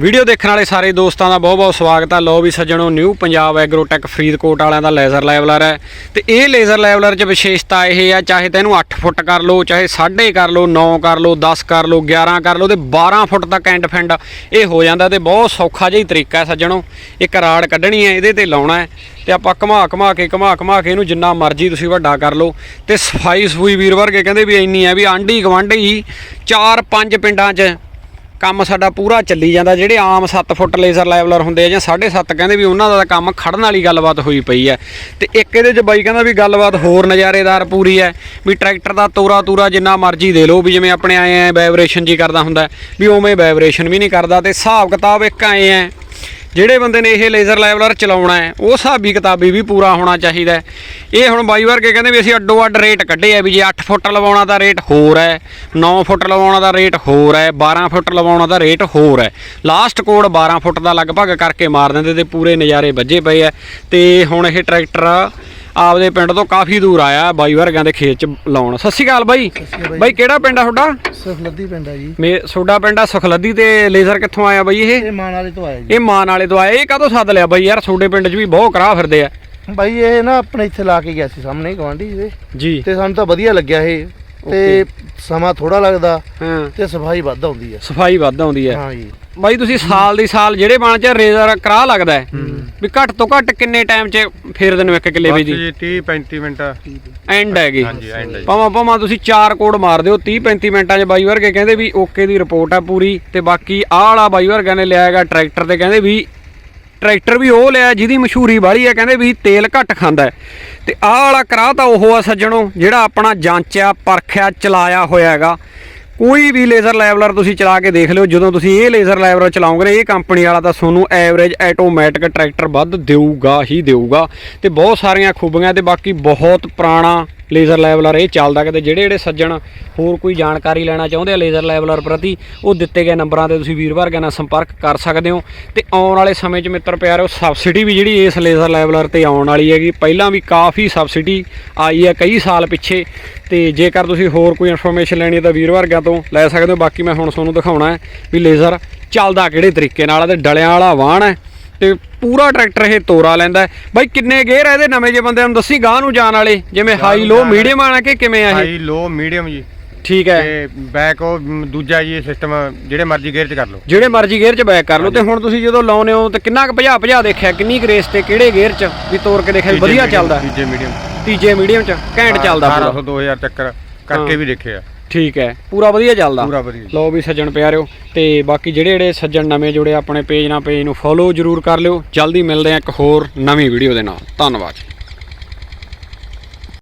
Video ਦੇਖਣ ਵਾਲੇ ਸਾਰੇ ਦੋਸਤਾਂ ਦਾ ਬਹੁਤ-ਬਹੁਤ ਸਵਾਗਤ ਆ। ਲੋ ਵੀ ਸੱਜਣੋ ਨਿਊ ਪੰਜਾਬ ਐਗਰੋਟੈਕ ਫਰੀਦਕੋਟ ਵਾਲਿਆਂ ਦਾ ਲੇਜ਼ਰ ਲੈਵਲਰ ਹੈ। ਤੇ ਇਹ ਲੇਜ਼ਰ ਲੈਵਲਰ 'ਚ ਵਿਸ਼ੇਸ਼ਤਾ ਇਹ ਆ, ਚਾਹੇ ਤਾਂ ਇਹਨੂੰ 8 ਫੁੱਟ ਕਰ ਲਓ, ਚਾਹੇ 6.5 ਕਰ ਲਓ 9 ਕਰ ਲਓ 10 ਕਰ ਲਓ 11 ਕਰ ਲਓ ਤੇ 12 ਫੁੱਟ ਤੱਕ ਐਂਡ ਫੈਂਡ ਇਹ ਹੋ ਜਾਂਦਾ ਤੇ ਬਹੁਤ ਸੌਖਾ ਜਿਹਾ ਹੀ ਤਰੀਕਾ ਹੈ ਸੱਜਣੋ। ਇੱਕ ਰਾੜ ਕੱਢਣੀ ਹੈ, ਇਹਦੇ ਤੇ ਲਾਉਣਾ ਹੈ ਤੇ ਆਪਾਂ ਘਮਾ ਘਮਾ ਕੇ, ਘਮਾ ਘਮਾ ਕੇ ਇਹਨੂੰ ਜਿੰਨਾ ਮਰਜ਼ੀ ਤੁਸੀਂ ਵੱਡਾ ਕਰ ਲਓ। ਤੇ ਸਫ਼ਾਈ ਸਫੂਈ ਵੀਰ ਵਰਗੇ ਕਹਿੰਦੇ ਵੀ ਇੰਨੀ ਹੈ ਵੀ ਆਂਢੀ ਗਵਾਂਢੀ 4-5 ਪਿੰਡਾਂ 'ਚ ਕੰਮ ਸਾਡਾ ਪੂਰਾ ਚੱਲੀ ਜਾਂਦਾ। ਜਿਹੜੇ ਆਮ 7 ਫੁੱਟ ਲੇਜ਼ਰ ਲੈਵਲਰ ਹੁੰਦੇ ਆ ਜਾਂ 7.5 ਕਹਿੰਦੇ ਵੀ ਉਹਨਾਂ ਦਾ ਤਾਂ ਕੰਮ ਖੜਨ ਵਾਲੀ ਗੱਲਬਾਤ ਹੋਈ ਪਈ ਹੈ। ਤੇ ਇੱਕ ਇਹਦੇ 'ਚ ਬਾਈ ਕਹਿੰਦਾ ਵੀ ਗੱਲਬਾਤ ਹੋਰ ਨਜ਼ਾਰੇਦਾਰ ਪੂਰੀ ਹੈ ਵੀ ਟਰੈਕਟਰ ਦਾ ਤੋਰਾ ਤੂਰਾ ਜਿੰਨਾ ਮਰਜ਼ੀ ਦੇ ਲਓ ਵੀ ਜਿਵੇਂ ਆਪਣੇ ਆਏ ਆ ਵਾਈਬ੍ਰੇਸ਼ਨ ਜੀ ਕਰਦਾ ਹੁੰਦਾ, ਵੀ ਉਵੇਂ ਵਾਈਬ੍ਰੇਸ਼ਨ ਵੀ ਨਹੀਂ ਕਰਦਾ ਤੇ ਹਿਸਾਬ ਕਿਤਾਬ ਇੱਕ ਆਏ ਆ ਜਿਹੜੇ ਬੰਦੇ ਨੇ ਇਹ ਲੇਜ਼ਰ ਲੈਵਲਰ ਚਲਾਉਣਾ ਹੈ ਉਹ ਹਿਸਾਬੀ ਕਿਤਾਬੀ ਵੀ ਪੂਰਾ ਹੋਣਾ ਚਾਹੀਦਾ ਹੈ। ਇਹ ਹੁਣ ਬਾਈ ਵਰਗੇ ਕਹਿੰਦੇ ਵੀ ਅਸੀਂ ਅੱਡੋ ਅੱਡ ਰੇਟ ਕੱਢੇ ਆ ਵੀ ਜੇ 8 ਫੁੱਟ ਲਵਾਉਣਾ ਦਾ ਰੇਟ ਹੋਰ ਹੈ 9 ਫੁੱਟ ਲਵਾਉਣਾ ਦਾ ਰੇਟ ਹੋਰ ਹੈ 12 ਫੁੱਟ ਲਵਾਉਣਾ ਦਾ ਰੇਟ ਹੋਰ ਹੈ। ਲਾਸਟ ਕੋਡ 12 ਫੁੱਟ ਦਾ ਲਗਭਗ ਕਰਕੇ ਮਾਰ ਦਿੰਦੇ ਤੇ ਪੂਰੇ ਨਜ਼ਾਰੇ ਵੱਜੇ ਪਏ ਆ। ਤੇ ਹੁਣ ਇਹ ਟਰੈਕਟਰ ਆਪਦੇ ਪਿੰਡ ਤੋਂ ਕਾਫੀ ਦੂਰ ਆਇਆ ਬਾਈ ਵਰਗਿਆਂ ਦੇ ਖੇਤ ਚ ਲਾਉਣ। ਸਤਿ ਸ਼੍ਰੀ ਅਕਾਲ ਬਾਈ। ਬਾਈ ਕਿਹੜਾ ਪਿੰਡ ਆ ਤੁਹਾਡਾ? ਸਫਲੱਦੀ ਪਿੰਡ ਹੈ ਜੀ। ਮੇ ਤੁਹਾਡਾ ਪਿੰਡ ਆ ਸੁਖਲੱਦੀ ਤੇ ਲੇਜ਼ਰ ਕਿੱਥੋਂ ਆਇਆ ਬਾਈ ਇਹ? ਇਹ ਮਾਨ ਵਾਲੇ ਤੋਂ ਆਇਆ ਜੀ। ਇਹ ਮਾਨ ਵਾਲੇ ਤੋਂ ਆਏ ਇਹ ਕਦੋਂ ਸੱਦ ਲਿਆ ਬਾਈ ਯਾਰ? ਤੁਹਾਡੇ ਪਿੰਡ 'ਚ ਵੀ ਬਹੁਤ ਕਰਾ ਫਿਰਦੇ ਆ। ਬਾਈ ਇਹ ਨਾ ਆਪਣੇ ਇੱਥੇ ਲਾ ਕੇ ਗਿਆ ਸੀ ਸਾਹਮਣੇ ਗਵਾਂਢੀ ਦੇ ਜੀ। ਤੇ ਸਾਨੂੰ ਤਾਂ ਵਧੀਆ ਲੱਗਿਆ ਇਹ। ਤੇ ਸਮਾਂ ਥੋੜਾ ਲੱਗਦਾ। ਹਾਂ। ਤੇ ਸਫ਼ਾਈ ਵੱਧ ਆਉਂਦੀ ਹੈ ਸਫ਼ਾਈ ਵੱਧ ਆਉਂਦੀ ਹੈ ਹਾਂ ਜੀ। ਬਾਈ ਤੁਸੀਂ ਸਾਲ ਦੀ ਸਾਲ ਜਿਹੜੇ ਬਣ ਚ ਰੇਜ਼ਰ ਕਰਾ ਲੱਗਦਾ ਹੈ ਵੀ ਘੱਟ ਤੋਂ ਘੱਟ ਕਿੰਨੇ ਟਾਈਮ 'ਚ ਫੇਰ ਦਿਨ ਇੱਕ ਕਿੱਲੇ ਦੀ ਜੀ 30 35 ਮਿੰਟ। ਐਂਡ ਹੈਗੀ ਹਾਂਜੀ ਐਂਡ ਹੈ ਜੀ। ਭਾਵਾਂ ਭਾਵਾਂ ਤੁਸੀਂ ਚਾਰ ਕੋਡ ਮਾਰ ਦਿਓ 30 35 ਮਿੰਟਾਂ 'ਚ ਬਾਈ ਵਰਗੇ ਕਹਿੰਦੇ ਵੀ ਓਕੇ ਦੀ ਰਿਪੋਰਟ ਆ ਪੂਰੀ ਤੇ ਬਾਕੀ ਆਹ ਵਾਲਾ ਬਾਈ ਵਰਗਾ ਨੇ ਲਿਆ ਹੈਗਾ ਟਰੈਕਟਰ ਤੇ ਕਹਿੰਦੇ ਵੀ ਟਰੈਕਟਰ ਵੀ ਉਹ ਲਿਆ ਜਿਹਦੀ ਮਸ਼ਹੂਰੀ ਵਾਲੀ ਹੈ ਕਹਿੰਦੇ ਵੀ ਤੇਲ ਘੱਟ ਖਾਂਦਾ ਹੈ। ਤੇ ਆਹ ਵਾਲਾ ਕਰਾ ਤਾਂ ਉਹ ਆ ਸੱਜਣੋ ਜਿਹੜਾ ਆਪਣਾ ਜਾਂਚਿਆ ਪਰਖਿਆ ਚਲਾਇਆ ਹੋਇਆ ਹੈਗਾ ਕੋਈ ਵੀ ਲੇਜ਼ਰ ਲੈਵਲਰ ਤੁਸੀਂ ਚਲਾ ਕੇ ਦੇਖ ਲਿਓ, ਜਦੋਂ ਤੁਸੀਂ ਇਹ ਲੇਜ਼ਰ ਲੈਵਲਰ ਚਲਾਓਗੇ ਇਹ ਕੰਪਨੀ ਵਾਲਾ ਤਾਂ ਤੁਹਾਨੂੰ ਐਵਰੇਜ ਆਟੋਮੈਟਿਕ ਟਰੈਕਟਰ ਵੱਧ ਦੇਊਗਾ, ਹੀ ਦੇਊਗਾ ਤੇ ਬਹੁਤ ਸਾਰੀਆਂ ਖੂਬੀਆਂ ਤੇ ਬਾਕੀ ਬਹੁਤ ਪੁਰਾਣਾ ਲੇਜ਼ਰ ਲੈਵਲਰ ਇਹ ਚੱਲਦਾ ਕਿਤੇ ਜਿਹੜੇ ਜਿਹੜੇ ਸੱਜਣ ਹੋਰ ਕੋਈ ਜਾਣਕਾਰੀ ਲੈਣਾ ਚਾਹੁੰਦੇ ਆ ਲੇਜ਼ਰ ਲੈਵਲਰ ਪ੍ਰਤੀ, ਉਹ ਦਿੱਤੇ ਗਏ ਨੰਬਰਾਂ ਤੇ ਤੁਸੀਂ ਵੀਰ ਵਰਗਿਆਂ ਨਾਲ ਸੰਪਰਕ ਕਰ ਸਕਦੇ ਹੋ। ਤੇ ਆਉਣ ਵਾਲੇ ਸਮੇਂ 'ਚ ਮਿੱਤਰ ਪਿਆਰਿਓ ਸਬਸਿਡੀ ਵੀ ਜਿਹੜੀ ਇਸ ਲੇਜ਼ਰ ਲੈਵਲਰ ਤੇ ਆਉਣ ਵਾਲੀ ਹੈਗੀ, ਪਹਿਲਾਂ ਵੀ ਕਾਫੀ ਸਬਸਿਡੀ ਆਈ ਹੈ ਕਈ ਸਾਲ ਪਿੱਛੇ। ਤੇ ਜੇਕਰ ਤੁਸੀਂ ਹੋਰ ਕੋਈ ਇਨਫੋਰਮੇਸ਼ਨ ਲੈਣੀ ਹੈ ਤਾਂ ਵੀਰ ਵਰਗਿਆਂ ਤੋਂ ਲੈ ਸਕਦੇ ਹੋ। ਬਾਕੀ ਮੈਂ ਹੁਣ ਤੁਹਾਨੂੰ ਦਿਖਾਉਣਾ ਹੈ ਵੀ ਲੇਜ਼ਰ ਚੱਲਦਾ ਕਿਹੜੇ ਤਰੀਕੇ ਨਾਲ ਹੈ ਤੇ ਡਲਿਆਂ ਵਾਲਾ ਵਾਹਣ ਹੈ। ਤੇ ਪੂਰਾ ਟਰੈਕਟਰ ਇਹ ਤੋਰਾ ਲੈਂਦਾ। ਬਾਈ ਕਿੰਨੇ ਗੇਅਰ ਇਹਦੇ? ਨਵੇਂ ਜੇ ਬੰਦਿਆਂ ਨੂੰ ਦੱਸੀ ਗਾਂ ਨੂੰ ਜਾਣ ਵਾਲੇ। ਜਿਵੇਂ ਹਾਈ ਲੋ ਮੀਡੀਅਮ ਆਣਾ ਕਿ ਕਿਵੇਂ ਆ ਇਹ? ਹਾਈ ਲੋ ਮੀਡੀਅਮ ਜੀ। ਠੀਕ ਹੈ। ਤੇ ਬੈਕ ਉਹ ਦੂਜਾ ਜੀ ਸਿਸਟਮ ਜਿਹੜੇ ਮਰਜ਼ੀ ਗੇਅਰ 'ਚ ਕਰ ਲਓ। ਜਿਹੜੇ ਮਰਜ਼ੀ ਗੇਅਰ 'ਚ ਬੈਕ ਕਰ ਲਓ। ਤੇ ਹੁਣ ਤੁਸੀਂ ਜਦੋਂ ਲਾਉਨੇ ਹੋ ਤੇ ਕਿੰਨਾ ਕੁ ਭਜਾ ਭਜਾ ਦੇਖਿਆ? ਕਿੰਨੀ ਕੁ ਰੇਸ ਤੇ ਕਿਹੜੇ ਗੇਅਰ 'ਚ? ਵੀ ਤੋਰ ਕੇ ਦੇਖਿਆ ਵਧੀਆ ਚੱਲਦਾ। ਤੀਜੇ ਮੀਡੀਅਮ ਤੀਜੇ ਮੀਡੀਅਮ 'ਚ ਘੈਂਟ ਚੱਲਦਾ ਪੂਰਾ। 1800 2000 ਚੱਕਰ ਕਰਕੇ ਵੀ ਦੇਖਿਆ। ਠੀਕ ਹੈ। ਪੂਰਾ ਵਧੀਆ ਚੱਲਦਾ। ਪੂਰਾ ਵਧੀਆ। ਲਓ ਵੀ ਸੱਜਣ ਪਿਆਰਿਓ ਤੇ ਬਾਕੀ ਜਿਹੜੇ ਜਿਹੜੇ ਸੱਜਣ ਨਵੇਂ ਜੁੜੇ ਆਪਣੇ ਪੇਜ ਨਾਲ ਪੇਜ ਨੂੰ ਫੋਲੋ ਜਰੂਰ ਕਰ ਲਿਓ। ਜਲਦੀ ਮਿਲਦੇ ਆ ਇੱਕ ਹੋਰ ਨਵੀਂ ਵੀਡੀਓ ਦੇ ਨਾਲ। ਧੰਨਵਾਦ